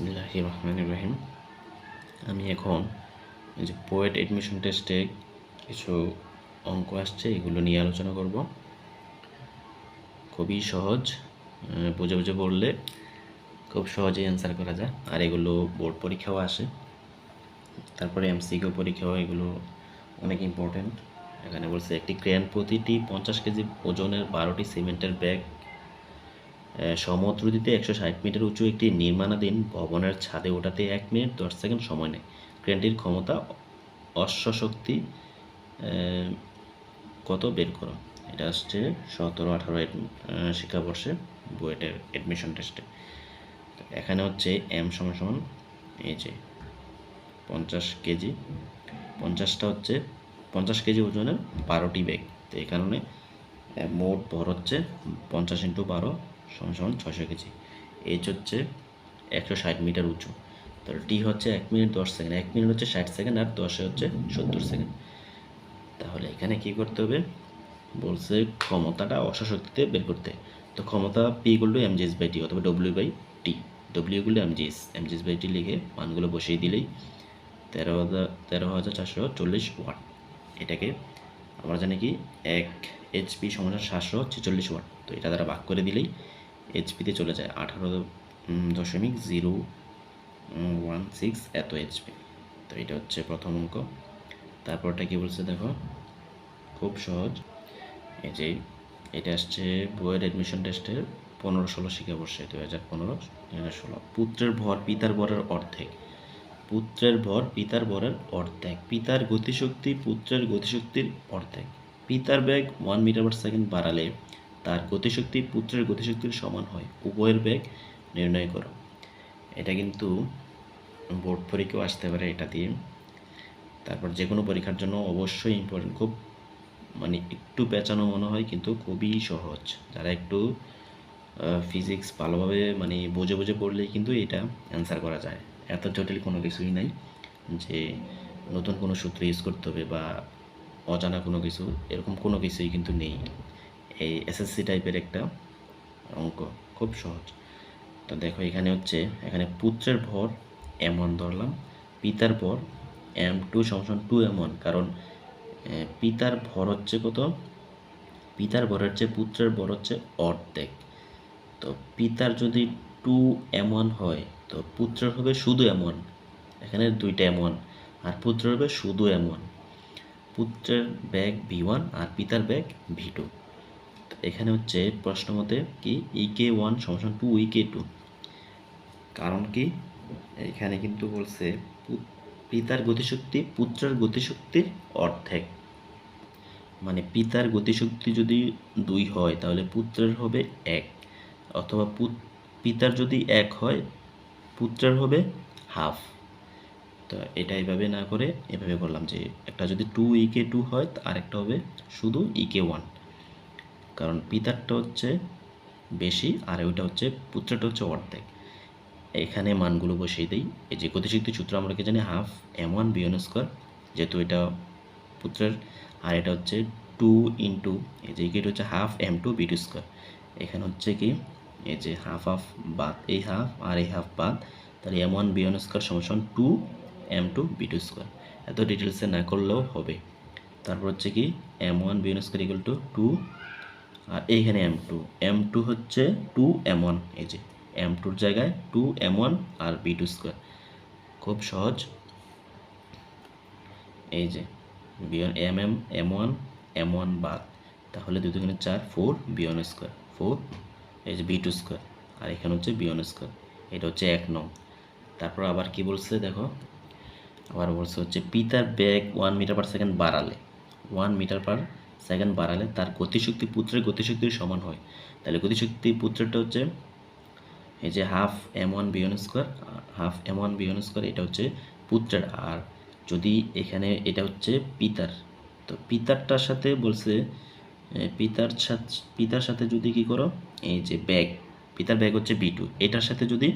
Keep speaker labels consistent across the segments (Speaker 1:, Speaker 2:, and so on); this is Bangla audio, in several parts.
Speaker 1: বিসমিল্লাহ রহমান রহিম আমি এখন এই যে পোয়েট অ্যাডমিশন টেস্টে কিছু অঙ্ক আসছে, এগুলো নিয়ে আলোচনা করব। খুবই সহজ বুঝে বুঝে পড়লে খুব সহজেই অ্যান্সার করা যায়। আর এগুলো বোর্ড পরীক্ষাও আসে। তারপরে এমসিকিউ পরীক্ষাও এগুলো অনেক ইম্পর্ট্যান্ট এখানে বলছে, একটি ক্রেন প্রতিটি পঞ্চাশ কেজি ওজনের বারোটি সিমেন্টের ব্যাগ সমদ্রুতিতে একশো ষাট মিটার উঁচু একটি নির্মাণাধীন ভবনের ছাদে ওঠাতে এক মিনিট দশ সেকেন্ড সময় নেয়। ক্রেনটির ক্ষমতা অশ্বশক্তি কত বের করো? এটা আসছে সতেরো, আঠারো শিক্ষাবর্ষে বুয়েটের অ্যাডমিশন টেস্টে এখানে হচ্ছে এম সমান সমান, এই যে পঞ্চাশ কেজি। পঞ্চাশটা হচ্ছে, পঞ্চাশ কেজি ওজনের বারোটি ব্যাগ তো এই কারণে মোট ভর হচ্ছে পঞ্চাশ ইন্টু বারো সমান সমান ছশো কেজি। এইচ হচ্ছে একশো ষাট মিটার উঁচু। তাহলে টি হচ্ছে এক মিনিট দশ সেকেন্ড। এক মিনিট হচ্ছে ষাট সেকেন্ড আর দশে হচ্ছে সত্তর সেকেন্ড। তাহলে এখানে কি করতে হবে? বলছে ক্ষমতাটা অসশক্তিতে বের করতে। তো ক্ষমতা P to MGS by T অথবা W by T W to MGS MGS by T লিখে মানগুলো বসিয়ে দিলেই তেরো হাজার তেরো হাজার চারশো চল্লিশ ওয়াট। এটাকে আমরা জানি কি? এক এইচপি সমান সাতশো ছেচল্লিশ ওয়াট। তো এটা দ্বারা ভাগ করে দিলেই এইচপিতে চলে যায় আঠারো দশমিক জিরো ওয়ান সিক্স এত এইচপি তো এটা হচ্ছে প্রথম অঙ্ক। তারপরটা কি বলছে দেখো? খুব সহজ। এই যে এটা আসছে বইয়ের অ্যাডমিশন টেস্টের পনেরো ষোলো শিক্ষাবর্ষে দু হাজার পনেরো, দুই হাজার ষোলো। পুত্রের ভর পিতার ভরের অর্ধেক। পুত্রের ভর পিতার ভরের অর্ধেক। পিতার গতিশক্তি পুত্রের গতিশক্তির অর্ধেক। পিতার বেগ ওয়ান মিটার পার সেকেন্ড বাড়ালে তার গতিশক্তি পুত্রের গতিশক্তির সমান হয়। উভয়ের বেগ নির্ণয় করো। এটা কিন্তু বোর্ড পরীক্ষাও আসতে পারে এটা দিয়ে। তারপর যে কোনো পরীক্ষার জন্য অবশ্যই ইম্পর্টেন্ট খুব মানে একটু পেঁচানো মনে হয়, কিন্তু খুবই সহজ। যারা একটু ফিজিক্স ভালোভাবে মানে বুঝে বুঝে পড়লেই কিন্তু এটা অ্যান্সার করা যায়। এত জটিল কোনো কিছুই নাই যে নতুন কোনো সূত্র ইউজ করতে হবে বা অজানা কোনো কিছু, এরকম কোনো কিছুই কিন্তু নেই। এই এসএসসি টাইপের একটা অঙ্ক, খুব সহজ। তো দেখো এখানে হচ্ছে, এখানে পুত্রের ভর এম ওয়ান ধরলাম, পিতার ভর এম টু সমান টু এম ওয়ান কারণ পিতার ভর হচ্ছে কত? পিতার ভর হচ্ছে পুত্রের ভর হচ্ছে অর্ধেক। তো পিতার যদি টু এম ওয়ান হয়, তো পুত্রের হবে শুধু এম ওয়ান এখানে দুইটা এম ওয়ান আর পুত্রের হবে শুধু এম ওয়ান পুত্রের ব্যাগ ভি ওয়ান আর পিতার ব্যাগ ভি টু এখানে হচ্ছে প্রশ্ন মতে কি ই কে ওয়ান সমান টু ই কে টু কারণ কি? এখানে কিন্তু বলছে পিতার গতিশক্তি পুত্রের গতিশক্তির অর্ধেক। মানে পিতার গতিশক্তি যদি দুই হয়, তাহলে পুত্রের হবে এক। অথবা পুত- পিতার যদি এক হয়, পুত্রের হবে হাফ তো এটা এভাবে না করে এভাবে করলাম যে একটা যদি টু ইকে টু হয় আর একটা হবে শুধু ইকে ওয়ান কারণ পিতারটা হচ্ছে বেশি আর ওইটা হচ্ছে, পুত্রটা হচ্ছে অর্ধেক। এখানে মানগুলো বসিয়ে দিই। এই যে গতিশক্তি সূত্র আমরা কি জানি? Half M one V one square যেহেতু এটা পুত্রের, আর এটা হচ্ছে টু ইন্টু এই যে এটা হচ্ছে half M two V two square এখানে হচ্ছে কি? এই যে হাফ হাফ বাদ, এই হাফ আর এই হাফ বাদ, তাহলে M one V one square সমান two M two V two square এত ডিটেলসে না করলেও হবে। তারপর হচ্ছে কি? M one V one square equal to two আর এইখানে এম টু এম টু হচ্ছে টু এম ওয়ান এই যে এম টুর জায়গায় টু এম ওয়ান আর বি টু স্কোয়ার খুব সহজ। এই যে V one M M M one M one বাদ। তাহলে দুই দুগুণে চার ফোর বিয়ন স্কোয়ার ফোর এই যে বি টু স্কোয়ার আর এখানে হচ্ছে বিয়ন স্কোয়ার এটা হচ্ছে এক নং। তারপর আবার কি বলছে দেখো? আবার বলছে হচ্ছে পিতার ব্যাগ ওয়ান মিটার পার সেকেন্ড বাড়ালে। ওয়ান মিটার পার সেকেন্ড বাড়ালে তার গতিশক্তি পুত্রের গতিশক্তির সমান হয়। তাহলে গতিশক্তি পুত্রেরটা হচ্ছে এই যে half M one V one square half M one V one square এটা হচ্ছে পুত্রের। আর যদি এখানে এটা হচ্ছে পিতার, তো পিতারটার সাথে বলছে পিতার সাথে পিতার সাথে যদি কি করো, এই যে ব্যাগ পিতার ব্যাগ হচ্ছে বি টু এটার সাথে যদি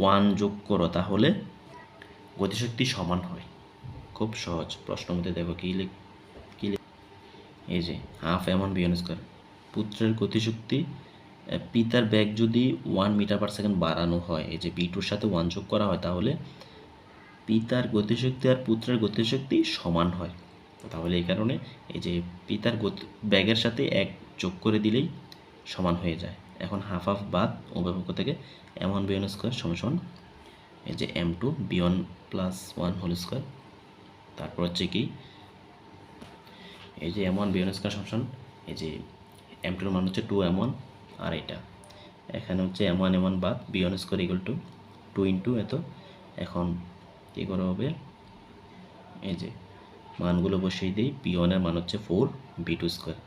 Speaker 1: ওয়ান যোগ করো তাহলে গতিশক্তি সমান হয়। খুব সহজ প্রশ্ন মধ্যে দেখো কি লিখ এই যে হাফ এমন বিয়ন স্কোয়ার পুত্রের গতিশক্তি পিতার ব্যাগ যদি ওয়ান মিটার পার সেকেন্ড বাড়ানো হয়, এই যে বি টুর সাথে ওয়ান যোগ করা হয়, তাহলে পিতার গতিশক্তি আর পুত্রের গতিশক্তি সমান হয়। তাহলে এই কারণে এই যে পিতার গতি ব্যাগের সাথে এক যোগ করে দিলেই সমান হয়ে যায়। এখন হাফ হাফ বাদ উভয়পক্ষ থেকে এম ওয়ান বিয়ন স্কোয়ার সমান এই যে M two V one plus one whole square তারপর হচ্ছে কি এই যে এম ওয়ান বিয়ন স্কোয়ার সমান এই যে এম টুর মান হচ্ছে টু এম ওয়ান আর এটা। এখানে হচ্ছে এম ওয়ান এম ওয়ান বাদ b one square equal to two into এত এখন কী করা হবে? এই যে মানগুলো বসিয়ে দিই বি ওয়ানের মান হচ্ছে ফোর বি টু স্কোয়ার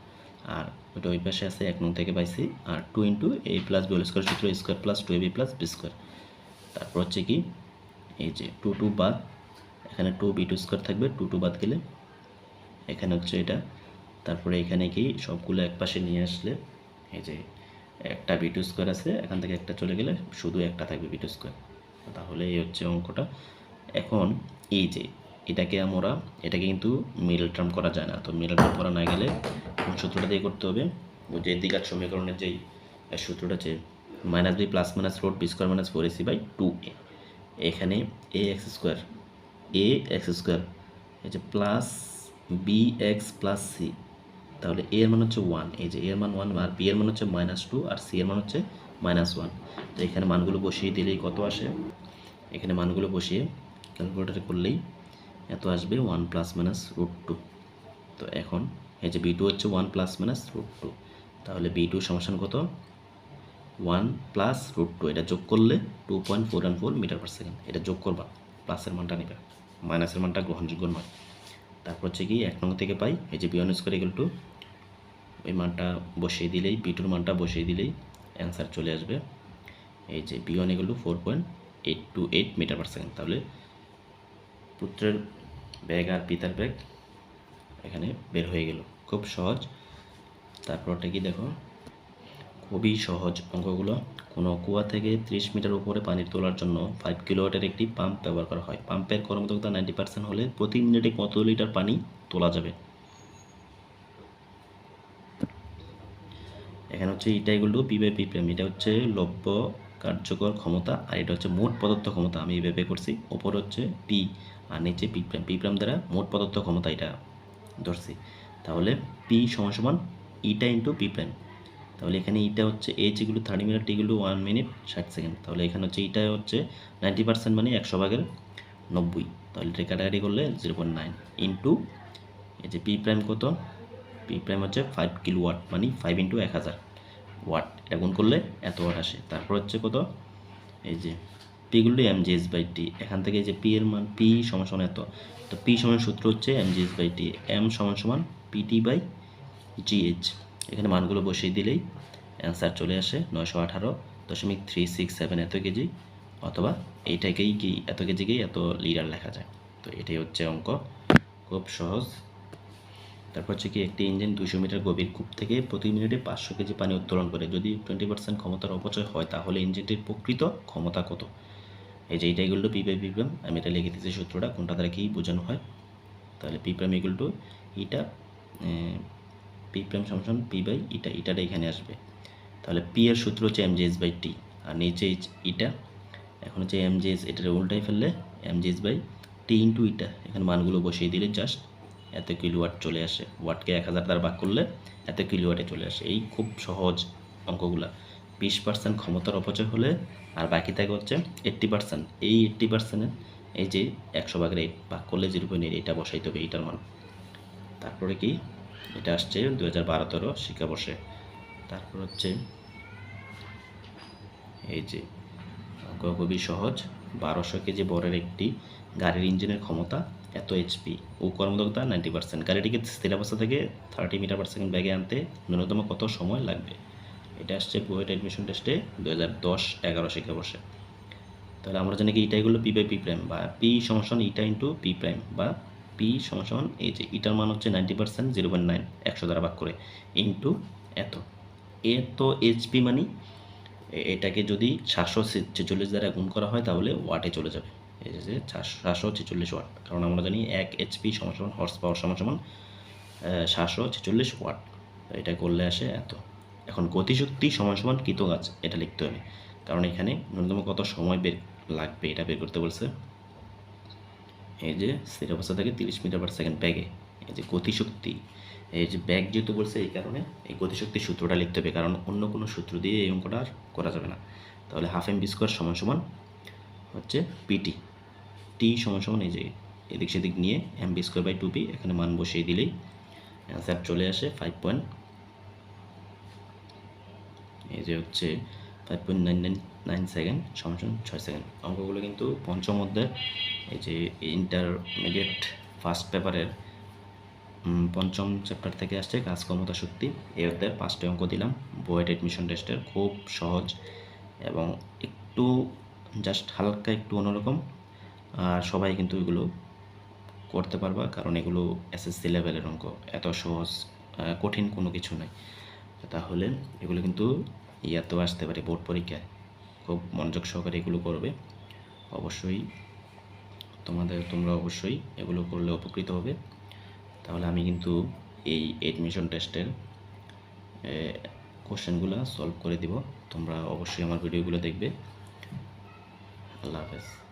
Speaker 1: আর ওটা ওই পাশে আছে, এক নং থেকে পাইছি, আর two into a plus b square সূত্র square plus two a b plus b square তারপর হচ্ছে কি, এই যে টু টু বাদ, এখানে টু বি টু স্কোয়ার থাকবে টু টু বাদ গেলে এখানে হচ্ছে এটা। তারপরে এখানে কি সবগুলো এক পাশে নিয়ে আসলে এই যে একটা বি টু স্কোয়ার আছে, এখান থেকে একটা চলে গেলে শুধু একটা থাকবে বি টু স্কোয়ার তাহলে এই হচ্ছে অঙ্কটা। এখন এই যে এটাকে আমরা, এটাকে কিন্তু মিডল টার্ম করা যায় না। তো মিডল টার্ম করা না গেলে সূত্রটা দিয়ে করতে হবে? যে দ্বিঘাত সমীকরণের যেই সূত্রটা আছে minus b plus minus root b square minus four a c by two a এখানে a x square a x square এই যে plus b x plus c তাহলে এ এর মান হচ্ছে ওয়ান এই যে এর মান ওয়ান আর বি এর মান হচ্ছে মাইনাস টু আর সি এর মান হচ্ছে মাইনাস ওয়ান তো এখানে মানগুলো বসিয়ে দিলেই কত আসে? এখানে মানগুলো বসিয়ে ক্যালকুলেটারে করলেই এত আসবে one plus minus root two তো এখন এই যে বি টু হচ্ছে one plus minus root two তাহলে বি টু সমাসান কত? ওয়ান প্লাস রুট টু এটা যোগ করলে two point four and four metre per second এটা যোগ করবা প্লাসের মানটা নেবে মাইনাসের মানটা গ্রহণযোগ্য নয়। তারপর হচ্ছে কি এক নং থেকে পাই, এই যে বিয়ন স্কোয়ার ইকুয়াল টু ওই মানটা বসিয়ে দিলেই বি টুর মানটা বসিয়ে দিলেই অ্যান্সার চলে আসবে। এই যে b one equal to four point eight two eight metre per second তাহলে পুত্রের ব্যাগ আর পিতার ব্যাগ এখানে বের হয়ে গেল। খুব সহজ। তারপরটা কি দেখো? খুবই সহজ অঙ্কগুলো। কোনো কুয়া থেকে ত্রিশ মিটার উপরে পানি তোলার জন্য ফাইভ কিলোওয়াটের একটি পাম্প ব্যবহার করা হয়। পাম্পের কর্মদক্ষতা নাইনটি পার্সেন্ট হলে প্রতি মিনিটে কত লিটার পানি তোলা যাবে? এখানে হচ্ছে এটা এগুলো পি বাই পি প্রেম এটা হচ্ছে লভ্য কার্যকর ক্ষমতা আর এটা হচ্ছে মোট পদার্থ ক্ষমতা। আমি এইভাবে করছি, ওপর হচ্ছে পি আর নিচে পি প্রাইম পি প্রাইম দ্বারা মোট পদার্থ ক্ষমতা এটা ধরছি। তাহলে পি সমান সমান ইটা ইন্টু পি প্রাইম তাহলে এখানে ইটা হচ্ছে এইচ এগুলো থার্টি মিনিট টিগুলো ওয়ান মিনিট ষাট সেকেন্ড তাহলে এখানে হচ্ছে ইটা হচ্ছে নাইনটি পার্সেন্ট মানে একশো ভাগের নব্বই। তাহলে এটা কাটাকাটি করলে জিরো পয়েন্ট নাইন ইন্টু এই যে পি প্রাইম কত? পি প্রাইম হচ্ছে ফাইভ কিলো ওয়াট মানে ফাইভ ইন্টু এক হাজার ওয়াট এটা গুণ করলে এত ওয়াট আসে। তারপর হচ্ছে কত? এই যে পিগুলো m g s by t এখান থেকে এই যে পি এর মান পি সমান সমান এত। তো পি সমান সূত্র হচ্ছে m g s by t m সমান সমান পিটি বাই জিএইচ এখানে মানগুলো বসিয়ে দিলেই অ্যান্সার চলে আসে নয়শো আঠারো দশমিক থ্রি সিক্স সেভেন এত কেজি অথবা এইটাকেই কি এত কেজিকেই এত লিটার লেখা যায়। তো এটাই হচ্ছে অঙ্ক। খুব সহজ। তারপর হচ্ছে কি, একটি ইঞ্জিন দুশো মিটার গভীর কূপ থেকে প্রতি মিনিটে পাঁচশো কেজি পানি উত্তোলন করে। যদি টোয়েন্টি পার্সেন্ট ক্ষমতার অপচয় হয়, তাহলে ইঞ্জিনটির প্রকৃত ক্ষমতা কত? এই যে এইটা equal to p by p আমি এটা লিখে দিচ্ছি সূত্রটা। কোনটা দ্বারা কি বোঝানো হয়? তাহলে p prime equal to eta p prime সমান পি বাই ইটা ইটাটা এখানে আসবে। তাহলে পি এর সূত্র হচ্ছে m g s by t আর নিচে ইটা এখন হচ্ছে এম জিএস এটার উল্টাই ফেললে m g s by t into eta এখানে মানগুলো বসিয়ে দিলে জাস্ট এত কিলোওয়াট চলে আসে। ওয়াটকে এক হাজার দ্বারা ভাগ করলে এত কিলোওয়াটে চলে আসে। এই খুব সহজ অঙ্কগুলা। বিশ পার্সেন্ট ক্ষমতার অপচয় হলে আর বাকি থাকে হচ্ছে এইট্টি পার্সেন্ট এই এইট্টি পার্সেন্টের এই যে একশো ভাগের এইট ভাগ করলে জিরো পয়েন্ট এইট এটা বসাইতে হবে এইটার মান। তারপরে কি? এটা আসছে দু হাজার বারো তেরো শিক্ষাবর্ষে। তারপর হচ্ছে এই যে খুবই সহজ, বারোশো কেজি বরের একটি গাড়ির ইঞ্জিনের ক্ষমতা, এত এইচপি ও কর্মদক্ষতা নাইনটি পার্সেন্ট গাড়িটিকে স্থিরাবস্থা থেকে থার্টি মিটার পার সেকেন্ড ব্যাগে আনতে ন্যূনতম কত সময় লাগবে? এটা আসছে বুয়েট অ্যাডমিশন টেস্টে দু হাজার দশ এগারো শিক্ষাবর্ষে। তাহলে আমরা জানি কি ইটা এগুলো পি বাই পি প্রাইম বা পি সমান ইটা ইন্টু পি প্রাইম বা পি সমান এই যে ইটার মান হচ্ছে ninety percent zero point nine একশো দ্বারা ভাগ করে ইন্টু এত। এত এইচপি মানে এটাকে যদি সাতশো ছেচল্লিশ দ্বারা গুণ করা হয় তাহলে ওয়াটে চলে যাবে। এই যে সাতশো ছেচল্লিশ ওয়াট কারণ আমরা জানি এক এইচপি সমান সমান হর্স পাওয়ার সমান সমান সাতশো ছেচল্লিশ ওয়াট এটা করলে আসে এত। এখন গতিশক্তি সমান সমান কৃত গাছ, এটা লিখতে হবে। কারণ এখানে ন্যূনতম কত সময় বের লাগবে এটা বের করতে বলছে? এই যে স্থির অবস্থা থাকে তিরিশ মিটার পার সেকেন্ড ব্যাগে এই যে গতিশক্তি, এই যে ব্যাগ যেহেতু বলছে এই কারণে, এই গতিশক্তির সূত্রটা লিখতে হবে, কারণ অন্য কোনো সূত্র দিয়ে এই অঙ্কটা আর করা যাবে না। তাহলে হাফ এম বি স্কোয়ার সমান সমান হচ্ছে পিটি টি সমান সমান এই যে এদিক সেদিক নিয়ে m b square by two p এখানে মান বসিয়ে দিলেই অ্যান্সার চলে আসে ফাইভ পয়েন্ট এই যে হচ্ছে five point nine nine nine second সমান ছয় সেকেন্ড অঙ্কগুলো কিন্তু পঞ্চম অধ্যায়ের, এই যে ইন্টারমিডিয়েট ফার্স্ট পেপারের পঞ্চম চ্যাপ্টার থেকে আসছে কাজ ক্ষমতা শক্তি এই অধ্যায়ের পাঁচটি অঙ্ক দিলাম বোয়েড অ্যাডমিশন টেস্টের খুব সহজ এবং একটু জাস্ট হালকা একটু অন্যরকম। আর সবাই কিন্তু এগুলো করতে পারবা, কারণ এগুলো এসএসসি লেভেলের অঙ্ক, এত সহজ কঠিন কোনো কিছু নাই তাহলে এগুলো কিন্তু ইয়াতেও আসতে পারে বোর্ড পরীক্ষায়। খুব মনোযোগ সহকারে এগুলো করবে। অবশ্যই তোমাদের, তোমরা অবশ্যই এগুলো করলে উপকৃত হবে। তাহলে আমি কিন্তু এই এডমিশন টেস্টের কোশ্চেনগুলো সলভ করে দিব। তোমরা অবশ্যই আমার ভিডিওগুলো দেখবে। আল্লাহ হাফেজ।